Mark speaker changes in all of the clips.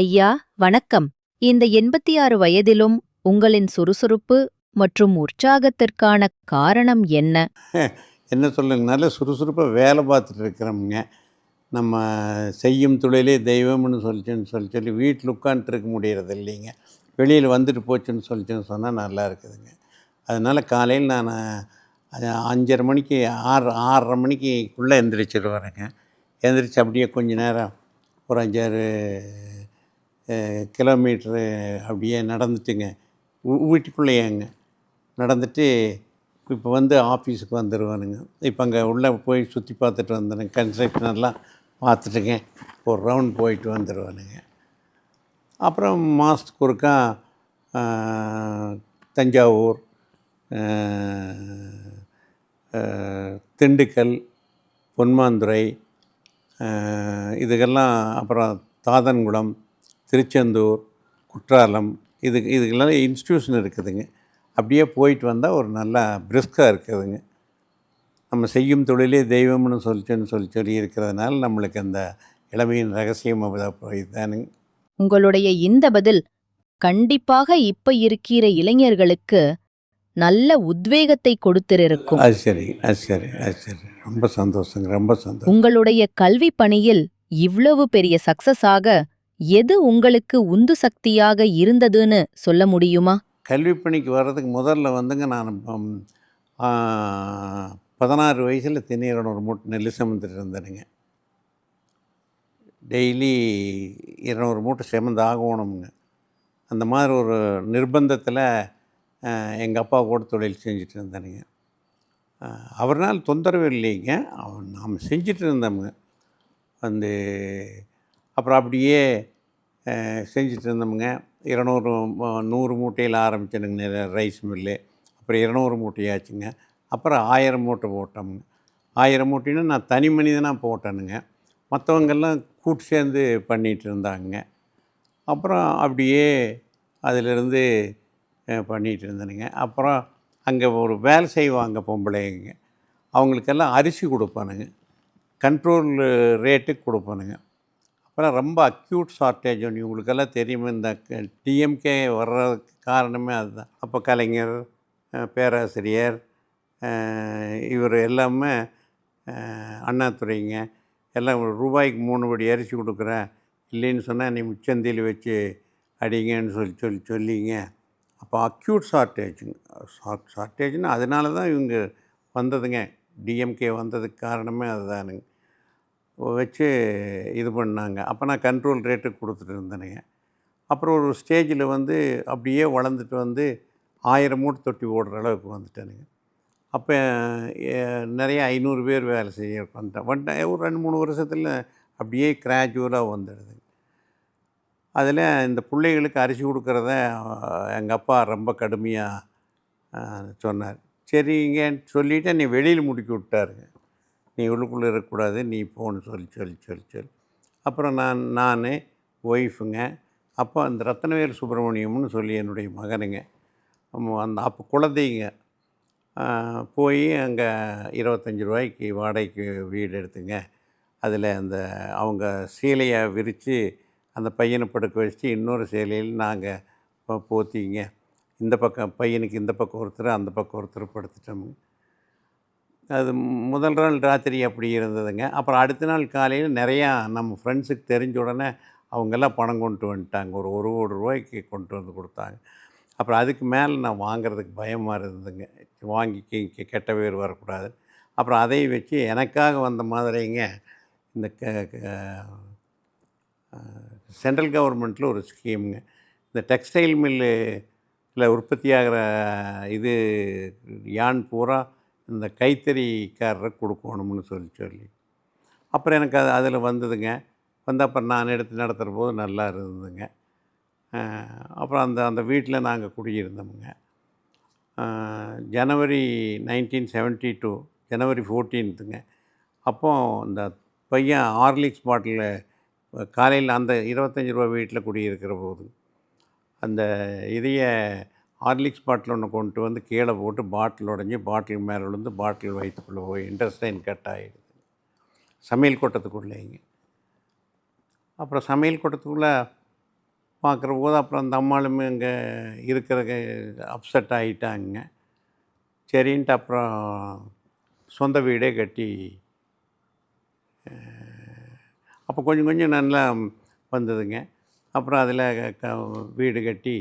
Speaker 1: ஐயா வணக்கம். இந்த எண்பத்தி ஆறு வயதிலும் உங்களின் சுறுசுறுப்பு மற்றும் உற்சாகத்திற்கான காரணம் என்ன?
Speaker 2: என்ன சொல்லுங்க. நல்ல சுறுசுறுப்பாக வேலை பார்த்துட்டு இருக்கிறோம்ங்க. நம்ம செய்யும் தொழிலே தெய்வம்னு சொல்லிச்சுன்னு சொல்லி சொல்லி வீட்டில் உட்காந்துட்டு இருக்க முடியறது இல்லைங்க. வெளியில் வந்துட்டு போச்சுன்னு சொல்லிச்சுன்னு சொன்னால் நல்லா இருக்குதுங்க. அதனால் காலையில் நான் அஞ்சரை மணிக்கு ஆறு ஆறரை மணிக்குள்ளே எந்திரிச்சிடுவேனுங்க எந்திரிச்சு அப்படியே கொஞ்ச நேரம் ஒரு அஞ்சாறு கிலோமீட்ரு அப்படியே நடந்துட்டுங்க. வீட்டுக்குள்ளேயேங்க. நடந்துட்டு இப்போ வந்து ஆஃபீஸுக்கு வந்துடுவானுங்க இப்போ அங்கே உள்ளே போய் சுற்றி பார்த்துட்டு வந்துடுங்க கன்ஸ்ட்ரக்ஷனெல்லாம் பார்த்துட்டுங்க. ஒரு ரவுண்ட் போயிட்டு வந்துடுவானுங்க அப்புறம் மாதத்துக்கு ஒருக்கா தஞ்சாவூர் திண்டுக்கல் பொன்மாந்துறை இதுக்கெல்லாம் அப்புறம் தாதன்குளம் திருச்செந்தூர் குற்றாலம் இது இதுக்கெல்லாம் இன்ஸ்டியூஷன் இருக்குதுங்க. அப்படியே போயிட்டு வந்தால் ஒரு நல்லா பிரிஸ்காக இருக்குதுங்க. நம்ம செய்யும் தொழிலே தெய்வம்னு சொல்லிச்சுன்னு சொல்லி சொல்லி இருக்கிறதுனால நம்மளுக்கு அந்த இளமையின் ரகசியம் இதுதானுங்க.
Speaker 1: உங்களுடைய இந்த பதில் கண்டிப்பாக இப்ப இருக்கிற இளைஞர்களுக்கு நல்ல உத்வேகத்தை கொடுத்திருக்கும்.
Speaker 2: அது சரி அது சரி அது சரி. ரொம்ப சந்தோஷங்க ரொம்ப சந்தோஷம்.
Speaker 1: உங்களுடைய கல்வி பணியில் இவ்வளவு பெரிய சக்சஸ் ஆக எது உங்களுக்கு உந்து சக்தியாக இருந்ததுன்னு சொல்ல முடியுமா?
Speaker 2: கல்வி பணிக்கு வர்றதுக்கு முதல்ல வந்துங்க நான் பதினாறு வயசில் திண்ணீரோட ஒரு மூட்டை நெல் சுமந்துட்டு இருந்தேனுங்க. டெய்லி இருநூறு மூட்டை சுமந்து ஆகணுங்க அந்த மாதிரி ஒரு நிர்பந்தத்தில் எங்கள் அப்பா கூட தொழில் செஞ்சுட்டு இருந்தேனுங்க. அவர்னால் தொந்தரவு இல்லைங்க. அவன் நாம் செஞ்சுட்டு இருந்தோம்ங்க. வந்து அப்புறம் அப்படியே செஞ்சுட்டு இருந்தோமுங்க இருநூறு நூறு மூட்டையில் ஆரம்பிச்சனுங்க ரைஸ் மில்லு. அப்புறம் இருநூறு மூட்டையாச்சுங்க. அப்புறம் ஆயிரம் மூட்டை போட்டோமுங்க. ஆயிரம் மூட்டைன்னா நான் தனி மனிதனாக போட்டேனுங்க. மற்றவங்கெல்லாம் கூட்டு சேர்ந்து பண்ணிகிட்டு இருந்தாங்க அப்புறம் அப்படியே அதிலிருந்து பண்ணிகிட்டு இருந்தேனுங்க அப்புறம் அங்கே ஒரு வேலை செய்வாங்க பொம்பளைங்க அவங்களுக்கெல்லாம் அரிசி கொடுப்பானுங்க. கண்ட்ரோல் ரேட்டுக்கு கொடுப்பானுங்க. அப்புறம் ரொம்ப அக்யூட் ஷார்ட்டேஜ் ஒன்று இவங்களுக்கெல்லாம் தெரியுமா. இந்த டிஎம்கே வர்றதுக்கு காரணமே அதுதான். அப்போ கலைஞர் பேராசிரியர் இவர் எல்லாமே அஹ், அண்ணாதுரைங்க. எல்லாம் ரூபாய்க்கு மூணு படி அரிசி கொடுக்குறேன் இல்லைன்னு சொன்னால் நீ முச்சந்தியில் வச்சு அடிங்கன்னு சொல்லி சொல்லி சொல்லிங்க. அப்போ அக்யூட் ஷார்ட்டேஜுங்க ஷார்ட் ஷார்ட்டேஜ்னால் அதனால தான் இவங்க வந்ததுங்க. டிஎம்கே வந்ததுக்கு காரணமே அதுதானுங்க. வச்சு இது பண்ணாங்க. அப்போ நான் கண்ட்ரோல் ரேட்டுக்கு கொடுத்துட்டு இருந்தேனுங்க. அப்புறம் ஒரு ஸ்டேஜில் வந்து அப்படியே வளர்ந்துட்டு வந்து ஆயிரம் மூட்டை தொட்டி ஓடுற அளவுக்கு வந்துட்டேனுங்க. அப்போ நிறைய ஐநூறு பேர் வேலை செய்ய வந்துட்டேன். வந்துட்டேன் ஒரு ரெண்டு மூணு வருஷத்தில் அப்படியே கிராஜுவலாக வந்துடுது. அதில் இந்த பிள்ளைகளுக்கு அரிசி கொடுக்குறத எங்கள் அப்பா ரொம்ப கடுமையாக சொன்னார். சரிங்கன்னு சொல்லிவிட்டு நீ வெளியில் முடுக்கி விட்டாருங்க. நீ உள்ளுக்குள்ளே இருக்கக்கூடாது நீ போன்னு சொல்லி சொல்லி சொல்லி சொல்லி. அப்புறம் நான் நான் ஒய்ஃபுங்க. அப்போ அந்த ரத்னவேல் சுப்பிரமணியம்னு சொல்லி என்னுடைய மகனுங்க. அந்த அப்போ குழந்தைங்க. போய் அங்கே இருபத்தஞ்சி ரூபாய்க்கு வாடகைக்கு வீடு எடுத்துங்க. அதில் அந்த அவங்க சீலையை விரித்து அந்த பையனை படுக்க வச்சு இன்னொரு சேலையில் நாங்கள் போத்திங்க. இந்த பக்கம் பையனுக்கு இந்த பக்கம் ஒருத்தர் அந்த பக்கம் ஒருத்தர் படுத்துட்டோம் அது முதல் நாள் ராத்திரி அப்படி இருந்ததுங்க. அப்புறம் அடுத்த நாள் காலையில் நிறையா நம்ம ஃப்ரெண்ட்ஸுக்கு தெரிஞ்ச உடனே அவங்கெல்லாம் பணம் கொண்டு வந்துட்டாங்க. ஒரு ஒரு கோடி ரூபாய்க்கு கொண்டு வந்து கொடுத்தாங்க. அப்புறம் அதுக்கு மேலே நான் வாங்குறதுக்கு பயமாக இருந்ததுங்க. வாங்கி கெ- கெட்ட பேர் வரக்கூடாது. அப்புறம் அதை வச்சு எனக்காக வந்த மாதிரிங்க இந்த க சென்ட்ரல் கவர்மெண்ட்டில் ஒரு ஸ்கீமுங்க. இந்த டெக்ஸ்டைல் மில்லில் உற்பத்தியாகிற இது யான் பூரா இந்த கைத்தறிக்காரரை கொடுக்கணும்னு சொல்லி சொல்லி. அப்புறம் எனக்கு அது அதில் வந்ததுங்க. வந்து அப்புறம் நான் எடுத்து நடத்துகிற போது நல்லா இருந்ததுங்க. அப்புறம் அந்த அந்த வீட்டில் நாங்கள் குடியிருந்தோமுங்க. January nineteen seventy two January ஃபோர்டீன்த்துங்க. அப்போ இந்த பையன் ஹார்லிக்ஸ் பாட்டிலில் காலையில் அந்த இருபத்தஞ்சி ரூபா வீட்டில் குடியிருக்கிற போது அந்த இதைய ஹார்லிக்ஸ் பாட்டில் ஒன்று கொண்டு வந்து கீழே போட்டு பாட்டில் உடஞ்சி பாட்டில் மேலே விழுந்து பாட்டில் வயிற்றுக்குள்ளே போய் இன்டர்ஸ்டைன் கட் ஆகிடுது சமையல் கூட்டத்துக்குள்ளேங்க. அப்புறம் சமையல் கூட்டத்துக்குள்ளே பார்க்குற போது அப்புறம் அந்த அம்மாளுமே இங்கே இருக்கிற அப்செட் ஆகிட்டாங்க சரின்ட்டு அப்புறம் சொந்த வீடே கட்டி அப்போ கொஞ்சம் கொஞ்சம் நல்லா வந்ததுங்க. அப்புறம் அதில் க வீடு கட்டி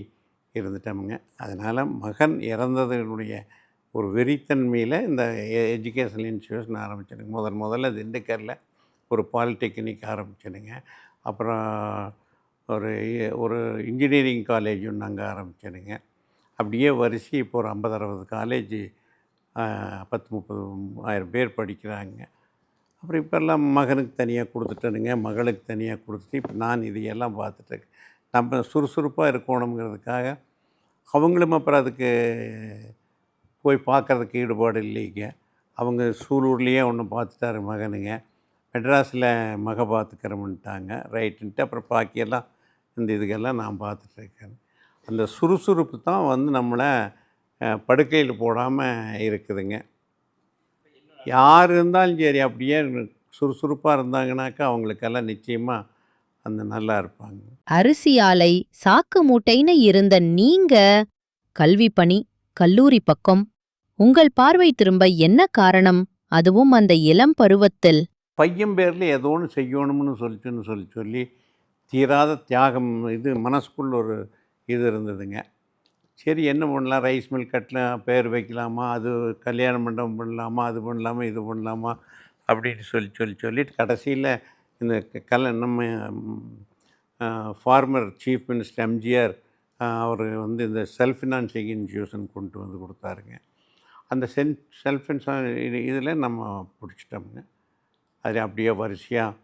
Speaker 2: இருந்துட்டோமுங்க. அதனால் மகன் இறந்ததனுடைய ஒரு வெறித்தன்மையில் இந்த எஜுகேஷனல் இன்ஸ்டியூஷன் ஆரம்பிச்சிடுங்க. முதல் முதல்ல திண்டுக்கல்ல ஒரு பாலிடெக்னிக் ஆரம்பிச்சேனுங்க அப்புறம் ஒரு ஒரு இன்ஜினியரிங் காலேஜ் ஒன்று அங்கே ஆரம்பிச்சேனுங்க அப்படியே வரிசை இப்போ ஒரு ஐம்பது அறுபது காலேஜ் பத்து முப்பது ஆயிரம் பேர் படிக்கிறாங்க. அப்புறம் இப்போல்லாம் மகனுக்கு தனியாக கொடுத்துட்டேனுங்க. மகளுக்கு தனியாக கொடுத்துட்டு இப்போ நான் இதையெல்லாம் பார்த்துட்டு நம்ம சுறுசுறுப்பாக இருக்கணுங்கிறதுக்காக அவங்களும் அப்புறம் அதுக்கு போய் பார்க்கறதுக்கு ஈடுபாடு இல்லைங்க. அவங்க சூலூர்லேயே ஒன்று பார்த்துட்டாரு மகனுங்க. மெட்ராஸில் மக பார்த்துக்கிறோம்ன்ட்டாங்க. ரைட்டுன்ட்டு அப்புறம் பாக்கியெல்லாம் இந்த இதுக்கெல்லாம் நான் பார்த்துட்ருக்கேன். அந்த சுறுசுறுப்பு தான் வந்து நம்மளை படுக்கையில் போடாமல் இருக்குதுங்க. யார் இருந்தாலும் சரி அப்படியே சுறுசுறுப்பாக இருந்தாங்கனாக்கா அவங்களுக்கெல்லாம் நிச்சயமாக அந்த நல்லா இருப்பாங்க.
Speaker 1: அரிசி ஆலை சாக்கு மூட்டைன்னு இருந்த நீங்க கல்வி பணி கல்லூரி பக்கம் உங்கள் பார்வை திரும்ப என்ன காரணம்? அதுவும் அந்த இளம் பருவத்தில்.
Speaker 2: பையன் பேரில் ஏதோ ஒன்று செய்யணும்னு சொல்லிட்டுன்னு சொல்லி சொல்லி தீராத தியாகம் இது மனசுக்குள்ள ஒரு இது இருந்ததுங்க. சரி என்ன பண்ணலாம்? ரைஸ் மில் கட்டலாம் பேர் வைக்கலாமா? அது கல்யாண மண்டபம் பண்ணலாமா? அது பண்ணலாமா? இது பண்ணலாமா? அப்படின்னு சொல்லி சொல்லி சொல்லிட்டு கடைசியில் இந்த க- கல நம்ம ஃபார்மர் சீஃப் மினிஸ்டர் எம்ஜிஆர் அவர் வந்து இந்த செல்ஃப் ஃபினான்சிங் இன்ஸ்டியூஷன் கொண்டு வந்து கொடுத்தாருங்க. அந்த சென் செல்ஃப் இது இதில் நம்ம பிடிச்சிட்டோம்ங்க. அது அப்படியே வரிசையாக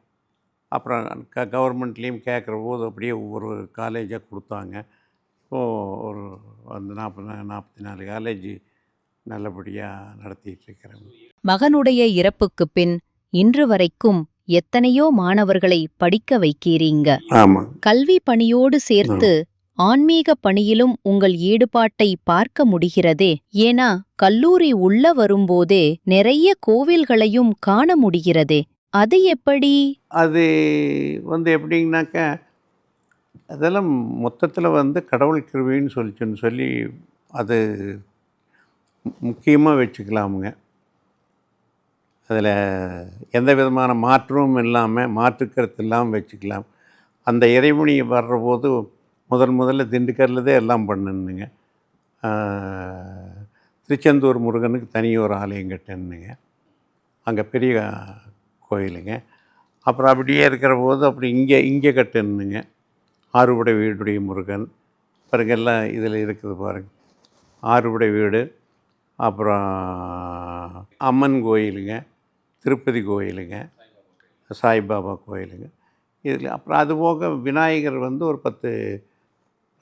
Speaker 2: அப்புறம் க கவர்மெண்ட்லேயும் கேட்குற போது அப்படியே ஒவ்வொரு காலேஜாக கொடுத்தாங்க. இப்போது ஒரு அந்த நாற்பது நாற்பத்தி நாலு காலேஜ் நல்லபடியாக நடத்திட்டு இருக்கிறேன்
Speaker 1: மகனுடைய இறப்புக்கு பின் இன்று வரைக்கும் எத்தனையோ மாணவர்களை படிக்க வைக்கிறீங்க. கல்வி பணியோடு சேர்த்து ஆன்மீக பணியிலும் உங்கள் ஈடுபாட்டை பார்க்க முடிகிறதே. ஏனா கல்லூரி உள்ள வரும்போதே நிறைய கோவில்களையும் காண முடிகிறதே. அது எப்படி?
Speaker 2: அது வந்து எப்படிங்கனாக்கா அதெல்லாம் மொத்தத்தில் வந்து கடவுள் கிருவின்னு சொல்லிச்சுன்னு சொல்லி அது முக்கியமாக வச்சுக்கலாமுங்க. அதில் எந்த விதமான மாற்றமும் இல்லாமல் மாற்றுக்கருத்து இல்லாமல் வச்சுக்கலாம். அந்த இறைவனி வர்றபோது முதன் முதல் முதல்ல திண்டுக்கல்ல தான் எல்லாம் பண்ணணுங்க திருச்செந்தூர் முருகனுக்கு தனி ஒரு ஆலயம் கட்டணுங்க அங்கே பெரிய கோயிலுங்க. அப்புறம் அப்படியே இருக்கிற போது அப்படி இங்கே இங்கே கட்டணுங்க ஆறுபடை வீடுடைய முருகன். பிறகு எல்லாம் இதில் இருக்குது பாருங்க. ஆறுபடை வீடு. அப்புறம் அம்மன் கோயிலுங்க. திருப்பதி கோயிலுங்க சாய்பாபா கோயிலுங்க. இதில் அப்புறம் அது போக விநாயகர் வந்து ஒரு பத்து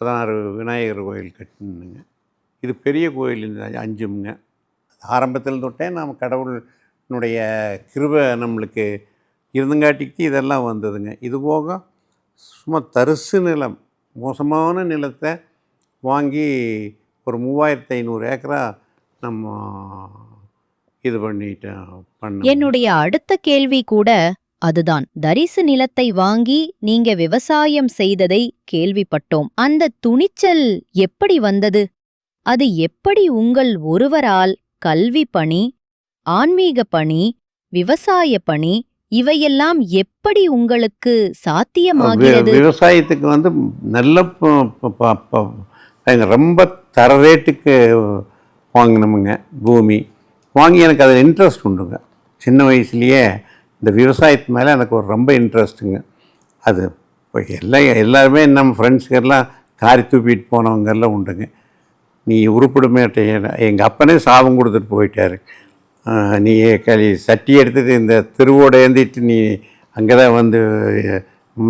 Speaker 2: பதினாறு விநாயகர் கோயில் கட்டணுங்க. இது பெரிய கோயில் இந்த அஞ்சுமுங்க ஆரம்பத்தில் தொட்டே நாம் கடவுளினுடைய கிருபை நம்மளுக்கு இருந்தங்காட்டிக்கு இதெல்லாம் வந்ததுங்க. இது போக சும்மா தரிசு நிலம் மோசமான நிலத்தை வாங்கி ஒரு மூவாயிரத்து ஐநூறு ஏக்கரா நம்ம இது பண்ணிட்டோம் பண்ண
Speaker 1: என்னுடைய அடுத்த கேள்வி கூட அதுதான். தரிசு நிலத்தை வாங்கி நீங்க விவசாயம் செய்ததை கேள்விப்பட்டோம். அந்த துணிச்சல் எப்படி வந்தது? அது எப்படி உங்கள் ஒருவரால் கல்வி பணி ஆன்மீக பணி விவசாய பணி இவையெல்லாம் எப்படி உங்களுக்கு சாத்தியமாகிறது?
Speaker 2: விவசாயத்துக்கு வந்து நல்ல ரொம்ப தர ரேட்டுக்கு வாங்கினோமுங்க பூமி. வாங்கி எனக்கு அதில் இன்ட்ரெஸ்ட் உண்டுங்க. சின்ன வயசுலேயே இந்த விவசாயத்து மேலே எனக்கு ஒரு ரொம்ப இன்ட்ரெஸ்ட்டுங்க அது இப்போ எல்லாம் எல்லாருமே நம்ம ஃப்ரெண்ட்ஸுக்கெல்லாம் காரி தூப்பிட்டு போனவங்கெல்லாம் உண்டுங்க. நீ உருப்பிடுமேட்ட எங்கள் அப்பனே சாபம் கொடுத்துட்டு போயிட்டாரு. நீ களி சட்டி எடுத்துட்டு இந்த திருவோட ஏந்திட்டு நீ அங்கே தான் வந்து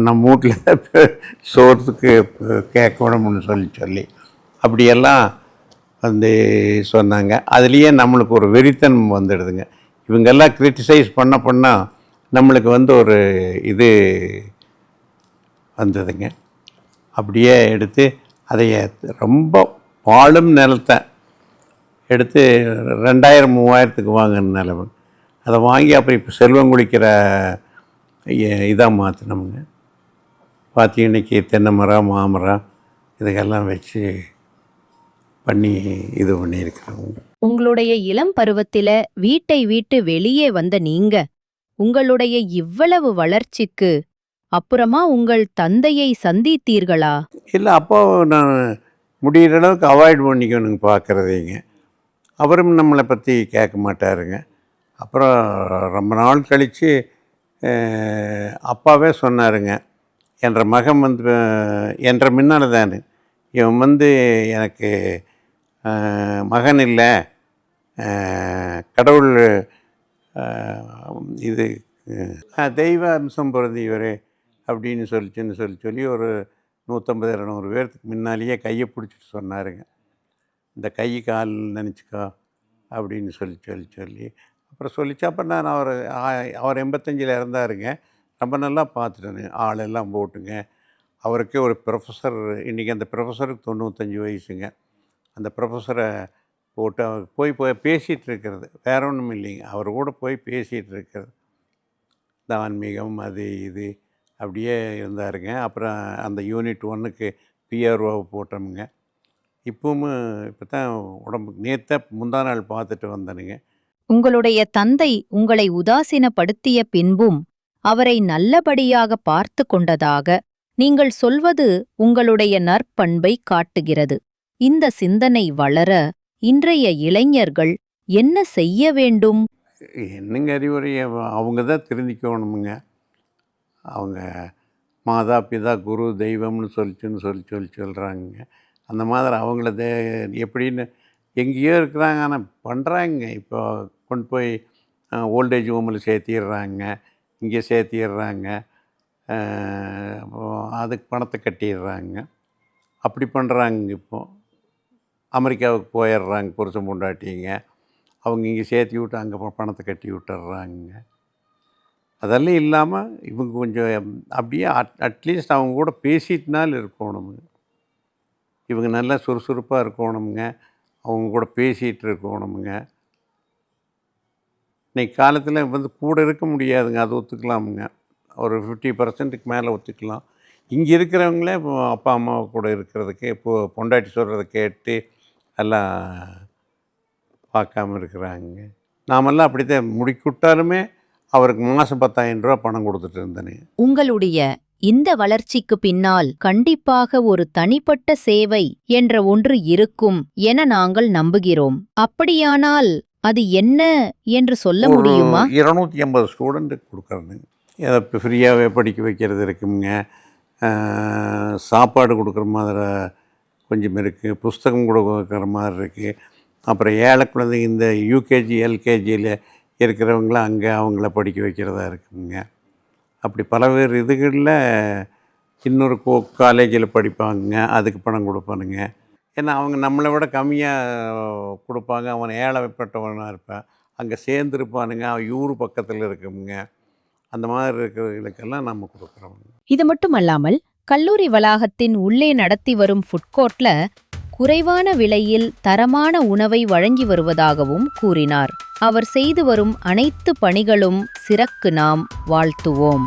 Speaker 2: நம்ம வீட்டில் சோறத்துக்கு கேட்கணும்னு சொல்லி சொல்லி அப்படியெல்லாம் வந்து சொன்னாங்க. அதுலேயே நம்மளுக்கு ஒரு வெறித்தனம் வந்துடுதுங்க. இவங்கெல்லாம் கிரிட்டிசைஸ் பண்ண பண்ணால் நம்மளுக்கு வந்து ஒரு இது வந்ததுங்க. அப்படியே எடுத்து அதைய ரொம்ப பாழும் நிலத்தை எடுத்து ரெண்டாயிரம் மூவாயிரத்துக்கு வாங்கின நிலவு. அதை வாங்கி அப்புறம் இப்போ செல்வம் குளிக்கிற இதாக மாற்றினோமுங்க பாத்தி இன்னைக்கு தென்னை மரம் மாமரம் இதுக்கெல்லாம் வச்சு பண்ணி இது பண்ணியிருக்கிறோம்.
Speaker 1: உங்களுடைய இளம் பருவத்தில வீட்டை விட்டு வெளியே வந்த நீங்க உங்களுடைய இவ்வளவு வளர்ச்சிக்கு அப்புறமா உங்கள் தந்தையை சந்தித்தீர்களா?
Speaker 2: இல்லை அப்போ நான் முடிகிற அளவுக்கு அவாய்ட் பண்ணிக்கணுங்க பார்க்குறதைங்க அவரும் நம்மளை பற்றி கேட்க மாட்டாருங்க. அப்புறம் ரொம்ப நாள் கழித்து அப்பாவே சொன்னாருங்க. என்ற மகன் வந்து என்ற முன்னால் தானே. இவன் வந்து எனக்கு மகன் இல்லை. கடவுள் இது தெய்வ அம்சம் பொருந்தியவர் அப்படின்னு சொல்லிச்சுன்னு சொல்லி சொல்லி ஒரு நூற்றம்பது இரநூறு பேர்த்துக்கு முன்னாலேயே கையை பிடிச்சிட்டு சொன்னாருங்க. இந்த கை கால் நினச்சிக்கோ அப்படின்னு சொல்லி சொல்லி சொல்லி அப்புறம் சொல்லிச்சு. அப்புறம் நான் அவர் ஆ- அவர் எண்பத்தஞ்சில் இறந்தாருங்க. ரொம்ப நல்லா பார்த்துட்டேன். ஆளெல்லாம் போட்டுங்க. அவருக்கே ஒரு ப்ரொஃபஸர் இன்றைக்கி அந்த ப்ரொஃபஸருக்கு தொண்ணூத்தஞ்சு வயசுங்க. அந்த ப்ரொஃபஸரை போட்டு அவர் போய் போய் பேசிகிட்டு இருக்கிறது வேற ஒன்றும் இல்லைங்க. அவர் கூட போய் பேசிகிட்டு இருக்கிறது இந்த ஆன்மீகம் அது இது அப்படியே இருந்தாருங்க. அப்புறம் அந்த யூனிட் ஒன்றுக்கு பிஆர்ஓ போட்டோமுங்க. இப்பவும் இப்போ தான் உடம்பு நேற்ற முந்தா நாள் பார்த்துட்டு வந்தேனுங்க.
Speaker 1: உங்களுடைய தந்தை உங்களை உதாசீனப்படுத்திய பின்பும் அவரை நல்லபடியாக பார்த்து கொண்டதாக நீங்கள் சொல்வது உங்களுடைய நற்பண்பை காட்டுகிறது. இந்த சிந்தனை வளர இன்றைய இளைஞர்கள் என்ன செய்ய வேண்டும்?
Speaker 2: என்னங்க அறிவுரையை அவங்க தான் தெரிஞ்சுக்கணுமுங்க. அவங்க மாதா பிதா குரு தெய்வம்னு சொல்லிச்சுன்னு சொல்லி சொல்லி சொல்கிறாங்க அந்த மாதிரி அவங்கள தே எப்படின்னு எங்கேயோ இருக்கிறாங்க. ஆனால் பண்ணுறாங்க இப்போ கொண்டு போய் ஓல்டேஜ் ஹோமில் சேர்த்திடுறாங்க. இங்கே சேர்த்திடுறாங்க. அதுக்கு பணத்தை கட்டிடுறாங்க. அப்படி பண்ணுறாங்க இப்போது அமெரிக்காவுக்கு போயிடுறாங்க புருஷன் பொண்டாட்டிங்க. அவங்க இங்கே சேர்த்தி விட்டு அங்கே பணத்தை கட்டி விட்டுறாங்க அதெல்லாம் இல்லாமல் இவங்க கொஞ்சம் அப்படியே அட் அட்லீஸ்ட் அவங்க கூட பேசிட்டுனாலும் இருக்கணுங்க இவங்க நல்லா சுறுசுறுப்பாக இருக்கணுங்க அவங்க கூட பேசிகிட்டு இருக்கணுமுங்க. இன்றைக்கி காலத்தில் வந்து கூட இருக்க முடியாதுங்க. அது ஒத்துக்கலாமுங்க. ஒரு ஃபிஃப்டி பர்சன்ட்டுக்கு மேலே ஒத்துக்கலாம். இங்கே இருக்கிறவங்களே இப்போ அப்பா அம்மா கூட இருக்கிறதுக்கு இப்போ பொண்டாட்டி சொல்கிறத கேட்டு எல்லாம் பார்க்காம இருக்கிறாங்க. நாமெல்லாம் அப்படித்தான் முடிக்கிட்டாலுமே அவருக்கு மாதம் பத்தாயிரம் ரூபா பணம் கொடுத்துட்டு இருந்தேனே.
Speaker 1: உங்களுடைய இந்த வளர்ச்சிக்கு பின்னால் கண்டிப்பாக ஒரு தனிப்பட்ட சேவை என்ற ஒன்று இருக்கும் என நாங்கள் நம்புகிறோம். அப்படியானால் அது என்ன என்று சொல்ல முடியுமா?
Speaker 2: இருநூத்தி ஐம்பது ஸ்டூடெண்ட்டுக்கு கொடுக்குறதுங்க அதை ஃப்ரீயாகவே படிக்க வைக்கிறது இருக்குங்க. சாப்பாடு கொடுக்குற மாதிரி கொஞ்சம் இருக்குது புஸ்தகம் கொடுக்குற மாதிரி இருக்குது அப்புறம் ஏழை குழந்தைங்க இந்த யூகேஜி எல்கேஜியில் இருக்கிறவங்கள அங்கே அவங்கள படிக்க வைக்கிறதா இருக்குங்க. அப்படி பலவேறு இதுகளில் இன்னொரு கோ காலேஜில் படிப்பாங்க அதுக்கு பணம் கொடுப்பானுங்க. ஏன்னா அவங்க நம்மளை விட கம்மியாக கொடுப்பாங்க அவன் ஏழைப்பட்டவனாக இருப்பான். அங்கே சேர்ந்துருப்பானுங்க அவன் ஊர் பக்கத்தில் இருக்குங்க. அந்த மாதிரி இருக்கிறவங்களுக்கெல்லாம் நம்ம கொடுக்குறோம்.
Speaker 1: இது மட்டும் அல்லாமல் கல்லூரி வளாகத்தின் உள்ளே நடத்தி வரும் ஃபுட்கோர்ட்ல குறைவான விலையில் தரமான உணவை வழங்கி வருவதாகவும் கூறினார். அவர் செய்து வரும் அனைத்து பணிகளும் சிறக்கு நாம் வாழ்த்துவோம்.